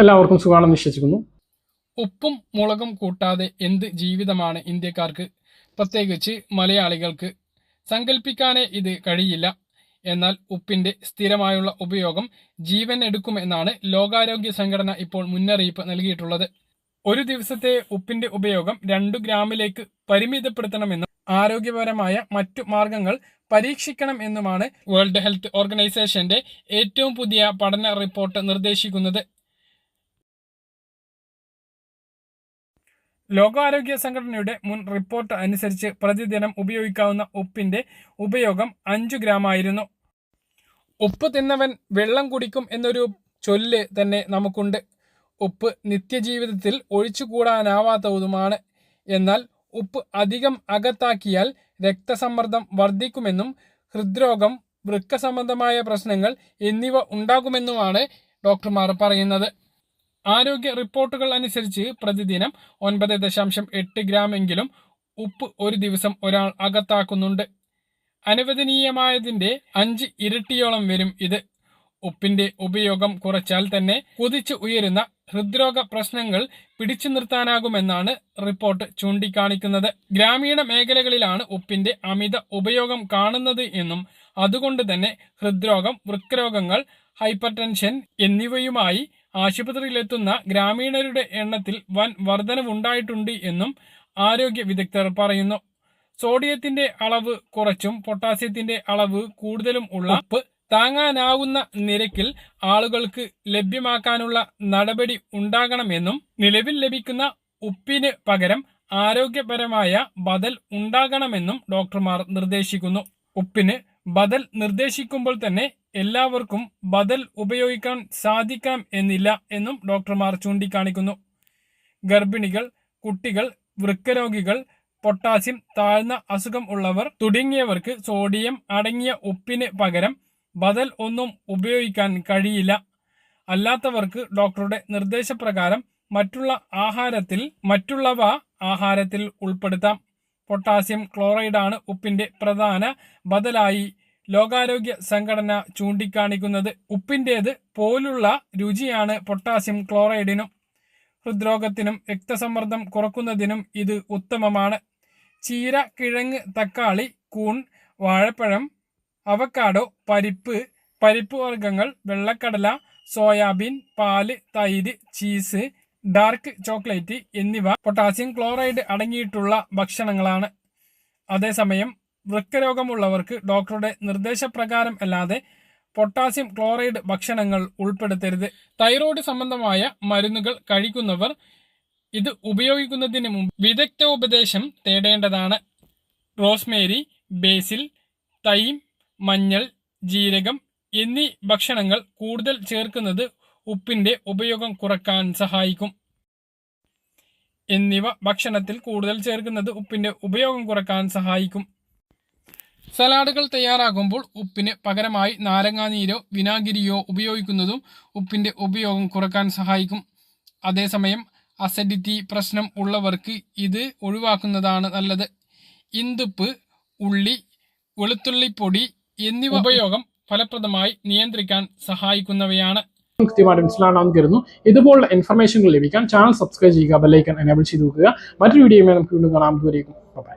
എല്ലാവർക്കും സുഖമാണെന്ന് വിശ്വസിക്കുന്നു. ഉപ്പും മുളകും കൂട്ടാതെ എന്ത് ജീവിതമാണ് ഇന്ത്യക്കാർക്ക് പ്രത്യേകിച്ച് മലയാളികൾക്ക് സങ്കല്പിക്കാനേ ഇത് കഴിയില്ല. എന്നാൽ ഉപ്പിന്റെ സ്ഥിരമായുള്ള ഉപയോഗം ജീവൻ എടുക്കുമെന്നാണ് ലോകാരോഗ്യ സംഘടന ഇപ്പോൾ മുന്നറിയിപ്പ് നൽകിയിട്ടുള്ളത്. ഒരു ദിവസത്തെ ഉപ്പിന്റെ ഉപയോഗം രണ്ടു ഗ്രാമിലേക്ക് പരിമിതപ്പെടുത്തണമെന്നും ആരോഗ്യപരമായ മറ്റു മാർഗങ്ങൾ പരീക്ഷിക്കണം എന്നുമാണ് വേൾഡ് ഹെൽത്ത് ഓർഗനൈസേഷന്റെ ഏറ്റവും പുതിയ പഠന റിപ്പോർട്ട് നിർദ്ദേശിക്കുന്നത്. ലോകാരോഗ്യ സംഘടനയുടെ മുൻ റിപ്പോർട്ട് അനുസരിച്ച് പ്രതിദിനം ഉപയോഗിക്കാവുന്ന ഉപ്പിന്റെ ഉപയോഗം അഞ്ചു ഗ്രാം ആയിരുന്നു. ഉപ്പ് തിന്നവൻ വെള്ളം കുടിക്കും എന്നൊരു ചൊല്ല് തന്നെ നമുക്കുണ്ട്. ഉപ്പ് നിത്യജീവിതത്തിൽ ഒഴിച്ചുകൂടാനാവാത്തതുമാണ്. എന്നാൽ ഉപ്പ് അധികം അകത്താക്കിയാൽ രക്തസമ്മർദ്ദം വർദ്ധിക്കുമെന്നും ഹൃദ്രോഗം വൃക്ക സംബന്ധമായ പ്രശ്നങ്ങൾ എന്നിവ ഉണ്ടാകുമെന്നുമാണ് ഡോക്ടർമാർ പറയുന്നത്. ആരോഗ്യ റിപ്പോർട്ടുകൾ അനുസരിച്ച് പ്രതിദിനം ഒൻപത് ദശാംശം എട്ട് ഗ്രാം എങ്കിലും ഉപ്പ് ഒരു ദിവസം ഒരാൾ അകത്താക്കുന്നുണ്ട്. അനുവദനീയമായതിന്റെ അഞ്ച് ഇരട്ടിയോളം വരും ഇത്. ഉപ്പിന്റെ ഉപയോഗം കുറച്ചാൽ തന്നെ കുതിച്ചു ഉയരുന്ന ഹൃദ്രോഗ പ്രശ്നങ്ങൾ പിടിച്ചു നിർത്താനാകുമെന്നാണ് റിപ്പോർട്ട് ചൂണ്ടിക്കാണിക്കുന്നത്. ഗ്രാമീണ മേഖലകളിലാണ് ഉപ്പിന്റെ അമിത ഉപയോഗം കാണുന്നത് എന്നും അതുകൊണ്ട് തന്നെ ഹൃദ്രോഗം വൃക്കരോഗങ്ങൾ ഹൈപ്പർ ടെൻഷൻ എന്നിവയുമായി ആശുപത്രിയിലെത്തുന്ന ഗ്രാമീണരുടെ എണ്ണത്തിൽ വൻ വർധനവുണ്ടായിട്ടുണ്ട് എന്നും ആരോഗ്യ വിദഗ്ധർ പറയുന്നു. സോഡിയത്തിന്റെ അളവ് കുറച്ചും പൊട്ടാസ്യത്തിന്റെ അളവ് കൂടുതലും ഉള്ള താങ്ങാനാവുന്ന നിരക്കിൽ ആളുകൾക്ക് ലഭ്യമാക്കാനുള്ള നടപടി ഉണ്ടാകണമെന്നും നിലവിൽ ലഭിക്കുന്ന ഉപ്പിന് പകരം ആരോഗ്യപരമായ ബദൽ ഉണ്ടാകണമെന്നും ഡോക്ടർമാർ നിർദ്ദേശിക്കുന്നു. ഉപ്പിന് ബദൽ നിർദ്ദേശിക്കുമ്പോൾ തന്നെ എല്ലാവർക്കും ബദൽ ഉപയോഗിക്കാൻ സാധിക്കാം എന്നില്ല എന്നും ഡോക്ടർമാർ ചൂണ്ടിക്കാണിക്കുന്നു. ഗർഭിണികൾ കുട്ടികൾ വൃക്കരോഗികൾ പൊട്ടാസ്യം താഴ്ന്ന അസുഖം ഉള്ളവർ തുടങ്ങിയവർക്ക് സോഡിയം അടങ്ങിയ ഉപ്പിന് പകരം ബദൽ ഒന്നും ഉപയോഗിക്കാൻ കഴിയില്ല. അല്ലാത്തവർക്ക് ഡോക്ടറുടെ നിർദ്ദേശപ്രകാരം മറ്റുള്ള ആഹാരത്തിൽ മറ്റുള്ളവ ആഹാരത്തിൽ ഉൾപ്പെടുത്താം. പൊട്ടാസ്യം ക്ലോറൈഡാണ് ഉപ്പിന്റെ പ്രധാന ബദലായി. ലോകാരോഗ്യ സംഘടന ചൂണ്ടിക്കാണിക്കുന്നത് ഉപ്പിന്റേത് പോലുള്ള രുചിയാണ് പൊട്ടാസ്യം ക്ലോറൈഡിനും. ഹൃദ്രോഗത്തിനും രക്തസമ്മർദ്ദം കുറക്കുന്നതിനും ഇത് ഉത്തമമാണ്. ചീര കിഴങ്ങ് തക്കാളി കൂൺ വാഴപ്പഴം അവക്കാഡോ പരിപ്പ് പരിപ്പ് വർഗങ്ങൾ വെള്ളക്കടല സോയാബീൻ പാൽ തൈര് ചീസ് ഡാർക്ക് ചോക്ലേറ്റ് എന്നിവ പൊട്ടാസ്യം ക്ലോറൈഡ് അടങ്ങിയിട്ടുള്ള ഭക്ഷണങ്ങളാണ്. അതേസമയം വൃക്കരോഗമുള്ളവർക്ക് ഡോക്ടറുടെ നിർദ്ദേശപ്രകാരം അല്ലാതെ പൊട്ടാസ്യം ക്ലോറൈഡ് ഭക്ഷണങ്ങൾ ഉൾപ്പെടുത്തരുത്. തൈറോയ്ഡ് സംബന്ധമായ മരുന്നുകൾ കഴിക്കുന്നവർ ഇത് ഉപയോഗിക്കുന്നതിന് മുമ്പ് വിദഗ്ധോപദേശം തേടേണ്ടതാണ്. റോസ്മേരി ബേസിൽ തൈം മഞ്ഞൾ ജീരകം എന്നീ ഭക്ഷണങ്ങൾ കൂടുതൽ ചേർക്കുന്നത് ഉപ്പിന്റെ ഉപയോഗം കുറയ്ക്കാൻ സഹായിക്കും. എന്നിവ ഭക്ഷണത്തിൽ കൂടുതൽ ചേർക്കുന്നത് ഉപ്പിന്റെ ഉപയോഗം കുറയ്ക്കാൻ സഹായിക്കും. സലാഡുകൾ തയ്യാറാകുമ്പോൾ ഉപ്പിന് പകരമായി നാരങ്ങാനീരോ വിനാഗിരിയോ ഉപയോഗിക്കുന്നതും ഉപ്പിന്റെ ഉപയോഗം കുറയ്ക്കാൻ സഹായിക്കും. അതേസമയം അസിഡിറ്റി പ്രശ്നം ഉള്ളവർക്ക് ഇത് ഒഴിവാക്കുന്നതാണ് നല്ലത്. ഇന്തുപ്പ് ഉള്ളി വെളുത്തുള്ളിപ്പൊടി എന്നിവ ഉപയോഗം ഫലപ്രദമായി നിയന്ത്രിക്കാൻ സഹായിക്കുന്നവയാണ്. കൃത്യമായിട്ട് മനസ്സിലാണെന്ന് കരുതുന്നു. ഇതുപോലുള്ള ഇൻഫർമേഷനുകൾ ലഭിക്കാൻ ചാനൽ സബ്സ്ക്രൈബ് ചെയ്യുക ബെല്ലൈക്കൻ എനേബിൾ ചെയ്ത് നോക്കുക മറ്റൊരു വീഡിയോയുമായി നമുക്ക് വീണ്ടും കാണാം. ദൂരേക്കും ബൈ